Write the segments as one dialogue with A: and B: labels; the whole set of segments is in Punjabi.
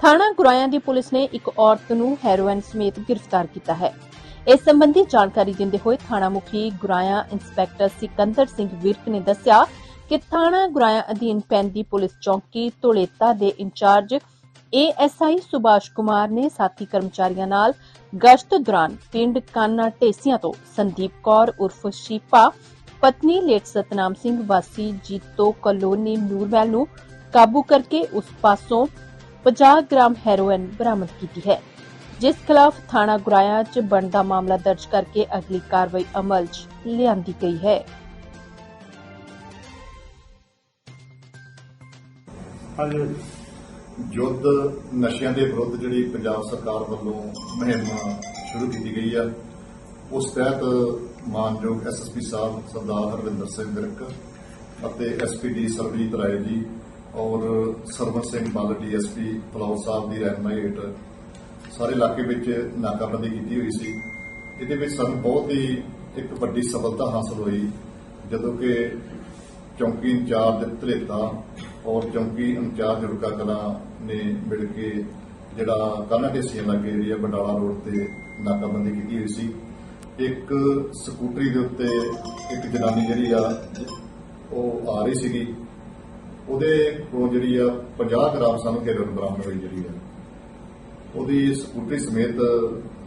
A: ਥਾਣਾ ਗੁਰਾਇਆਂ ਦੀ ਪੁਲਿਸ ਨੇ ਇੱਕ ਔਰਤ ਨੂੰ ਹੈਰੋਇਨ ਸਮੇਤ ਗ੍ਰਿਫਤਾਰ ਕੀਤਾ ਹੈ। ਇਸ ਸੰਬੰਧੀ ਜਾਣਕਾਰੀ ਦਿੰਦੇ ਹੋਏ ਥਾਣਾ ਮੁਖੀ ਗੁਰਾਇਆ ਇੰਸਪੈਕਟਰ ਸਿਕੰਦਰ ਸਿੰਘ ਵਿਰਕ ਨੇ ਦੱਸਿਆ ਕਿ ਥਾਣਾ ਗੁਰਾਇਆ ਅਧੀਨ ਪੈਂਦੀ ਪੁਲਿਸ ਚੌਕੀ ਧੁਲੇਤਾ ਦੇ ਇੰਚਾਰਜ ਏਐਸਆਈ ਸੁਭਾਸ਼ ਕੁਮਾਰ ਨੇ ਸਾਥੀ ਕਰਮਚਾਰੀਆਂ ਨਾਲ ਗਸ਼ਤ ਦੌਰਾਨ ਪਿੰਡ ਕਾਨਾ ਢੇਸੀਆਂ ਤੋਂ ਸੰਦੀਪ ਕੌਰ ਉਰਫ ਸ਼ੀਪਾ, ਪਤਨੀ ਲੇਟ ਸਤਨਾਮ ਸਿੰਘ ਵਾਸੀ ਜੀਤੋ ਕਲੋਨੀ ਨੂਰਮਹਿਲ ਨੂੰ ਕਾਬੂ ਕਰਕੇ ਉਸ ਪਾਸੋਂ 50 ਗ੍ਰਾਮ ਹੈਰੋਇਨ ਬਰਾਮਦ ਕੀਤੀ ਹੈ, ਜਿਸ ਖਿਲਾਫ ਥਾਣਾ ਗੁਰਾਇਆ 'ਚ ਬਣਦਾ ਮਾਮਲਾ ਦਰਜ ਕਰਕੇ ਅਗਲੀ ਕਾਰਵਾਈ ਅਮਲ 'ਚ ਲਿਆਂਦੀ ਗਈ ਹੈ।
B: ਹਾਂਜੀ
C: ਯੁੱਧ ਨਸ਼ਿਆਂ ਦੇ ਵਿਰੁੱਧ ਜਿਹੜੀ ਪੰਜਾਬ ਸਰਕਾਰ ਵੱਲੋਂ ਮੁਹਿੰਮ ਸ਼ੁਰੂ ਕੀਤੀ ਗਈ ਆ, ਉਸ ਤਹਿਤ ਮਾਨਯੋਗ ਐਸਐਸਪੀ ਸਾਹਿਬ ਸਰਦਾਰ ਹਰਵਿੰਦਰ ਸਿੰਘ ਵਿਰਕ ਅਤੇ ਐਸਪੀਡੀ ਸਰਬਜੀਤ ਰਾਏ ਜੀ ਔਰ ਸਰਵਨ ਸਿੰਘ ਬੱਲ ਡੀਐਸਪੀ ਫਲੌਰ ਸਾਹਿਬ ਦੀ ਰਹਿਨਮਾਈ ਹੇਠ ਸਾਰੇ ਇਲਾਕੇ ਵਿੱਚ ਨਾਕਾਬੰਦੀ ਕੀਤੀ ਹੋਈ ਸੀ। ਇਹਦੇ ਵਿੱਚ ਸਾਨੂੰ ਬਹੁਤ ਹੀ ਇੱਕ ਵੱਡੀ ਸਫਲਤਾ ਹਾਸਲ ਹੋਈ, ਜਦੋਂ ਕਿ ਚੌਂਕੀ ਇੰਚਾਰਜ ਧਲੇਤਾ ਔਰ ਚੌਂਕੀ ਇੰਚਾਰਜ ਰੁਕਾ ਕਲਾ ਨੇ ਮਿਲ ਕੇ ਜਿਹੜਾ ਕਾਨਾ ਢੇਸੀਆਂ ਲੱਗੇ ਏਰੀਆ ਬੰਡਾਲਾ ਰੋਡ ਤੇ ਨਾਕਾਬੰਦੀ ਕੀਤੀ ਹੋਈ ਸੀ। ਇੱਕ ਸਕੂਟਰੀ ਦੇ ਉੱਤੇ ਇੱਕ ਜਨਾਨੀ ਜਿਹੜੀ ਆ, ਉਹ ਆ ਰਹੀ ਸੀਗੀ। ਉਹਦੇ ਕੋਲ ਜਿਹੜੀ ਆ 50 ਗ੍ਰਾਮ ਸਾਨੂੰ ਹੈਰੋਇਨ ਬਰਾਮਦ ਹੋਈ ਜਿਹੜੀ ਆ। ਉਹਦੀ ਸਕੂਟਰੀ ਸਮੇਤ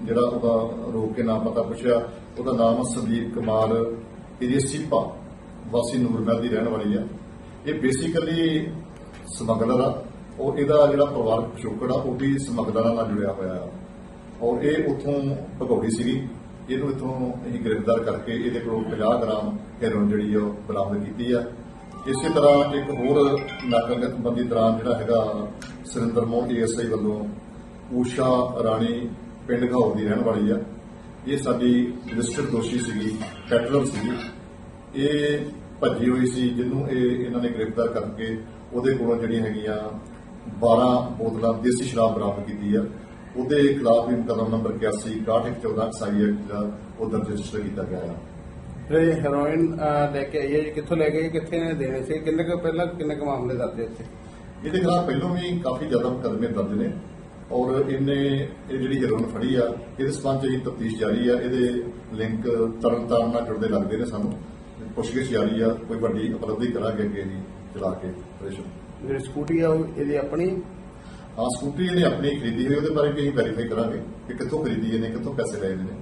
C: ਜਿਹੜਾ ਉਹਦਾ ਰੋਕ ਕੇ ਨਾਮ ਪਤਾ ਪੁੱਛਿਆ। ਉਹਦਾ ਨਾਮ ਸੰਦੀਪ ਕੁਮਾਰ ਇਹਦੀ ਸੀਪਾ ਵਾਸੀ ਨੂਰਮਹਿਲ ਦੀ ਰਹਿਣ ਵਾਲੀ ਆ। ਇਹ ਬੇਸਿਕਲੀ ਸਮਗਲਰ ਆ। ਔਰ ਇਹਦਾ ਜਿਹੜਾ ਪਰਿਵਾਰਕ ਪਿਛੋਕੜ ਆ, ਉਹ ਵੀ ਸਮਗਲਰਾਂ ਨਾਲ ਜੁੜਿਆ ਹੋਇਆ ਆ। ਔਰ ਇਹ ਉੱਥੋਂ ਭਗੌੜੀ ਸੀਗੀ। ਇਹਨੂੰ ਇਥੋਂ ਅਸੀਂ ਗ੍ਰਿਫਤਾਰ ਕਰਕੇ ਇਹਦੇ ਕੋਲੋਂ 50 ਗ੍ਰਾਮ ਹੈਰੋਇਨ ਜਿਹੜੀ ਆ ਉਹ ਬਰਾਮਦ ਕੀਤੀ ਆ। ਇਸੇ ਤਰ੍ਹਾਂ ਇੱਕ ਹੋਰ ਨਾਕਾਬੰਦੀ ਦੌਰਾਨ ਜਿਹੜਾ ਹੈਗਾ ਸੁਰਿੰਦਰ ਮੋਹਨ ਏਐਸਆਈ ਵੱਲੋਂ ਊਸ਼ਾ ਰਾਣੀ ਪਿੰਡ ਘਾਉ ਦੀ ਰਹਿਣ ਵਾਲੀ ਆ। ਇਹ ਸਾਡੀ ਰਜਿਸਟਰਡ ਦੋਸ਼ੀ ਸੀਗੀ ਪੈਟਲਰ ਸੀਗੀ। ਇਹ ਭੱਜੀ ਹੋਈ ਸੀ, ਜਿਹਨੂੰ ਇਹ ਇਹਨਾਂ ਨੇ ਗ੍ਰਿਫਤਾਰ ਕਰਕੇ ਉਹਦੇ ਕੋਲੋਂ ਜਿਹੜੀਆਂ ਹੈਗੀਆਂ 12 ਬੋਤਲਾਂ ਦੇਸੀ ਸ਼ਰਾਬ ਬਰਾਮਦ ਕੀਤੀ ਆ। ਉਹਦੇ ਖਿਲਾਫ ਵੀ ਮੁਕੱਦਮਾ ਨੰਬਰ 81 6114 ਐਕਸਾਈ ਐਕਟ ਦਾ ਉਹ ਦਰਜ ਰਜਿਸਟਰ ਕੀਤਾ ਗਿਆ ਹੈ
B: ਇਹ ਹੈਰੋਇਨ ਲੈ ਕੇ ਆਈ ਹੈ ਜੀ। ਕਿੱਥੋਂ ਲੈ ਕੇ ਆਈ, ਕਿੱਥੇ ਨੇ ਦੇਣੇ ਸੀ? ਕਿੰਨੇ ਕੁ ਪਹਿਲਾਂ ਕਿੰਨੇ ਕੁ ਮਾਮਲੇ ਦਰਜ ਇੱਥੇ?
C: ਇਹਦੇ ਖਿਲਾਫ ਪਹਿਲਾਂ ਵੀ ਕਾਫੀ ਜ਼ਿਆਦਾ ਮੁਕੱਦਮੇ ਦਰਜ ਨੇ ਔਰ ਇਹਨੇ ਇਹ ਜਿਹੜੀ ਹੈਰੋਇਨ ਫੜੀ ਆ ਇਹਦੇ ਸਬੰਧ ਚ ਤਫਤੀਸ਼ ਜਾਰੀ ਆ ਇਹਦੇ ਲਿੰਕ ਤਰਨਤਾਰਨ ਨਾਲ ਜੁੜਦੇ ਲੱਗਦੇ ਨੇ ਸਾਨੂੰ। ਪੁੱਛਗਿੱਛ ਜਾਰੀ ਆ ਕੋਈ ਵੱਡੀ ਉਪਲਬਧੀ ਕਰਾਂਗੇ ਅੱਗੇ ਜੀ ਚਲਾ ਕੇ ਆਪਰੇਸ਼ਨ
B: ਜਿਹੜੀ ਸਕੂਟੀ ਆ ਉਹ ਇਹਦੀ ਆਪਣੀ?
C: ਹਾਂ ਸਕੂਟਰੀ ਇਹਨੇ ਆਪਣੀ ਖਰੀਦੀ ਹੋਈ ਉਹਦੇ ਬਾਰੇ ਵੀ ਅਸੀਂ ਵੈਰੀਫਾਈ ਕਰਾਂਗੇ ਕਿ ਕਿੱਥੋਂ ਖਰੀਦੀ ਇਹਨੇ ਕਿੱਥੋਂ ਪੈਸੇ ਲਏ ਇਹਨੇ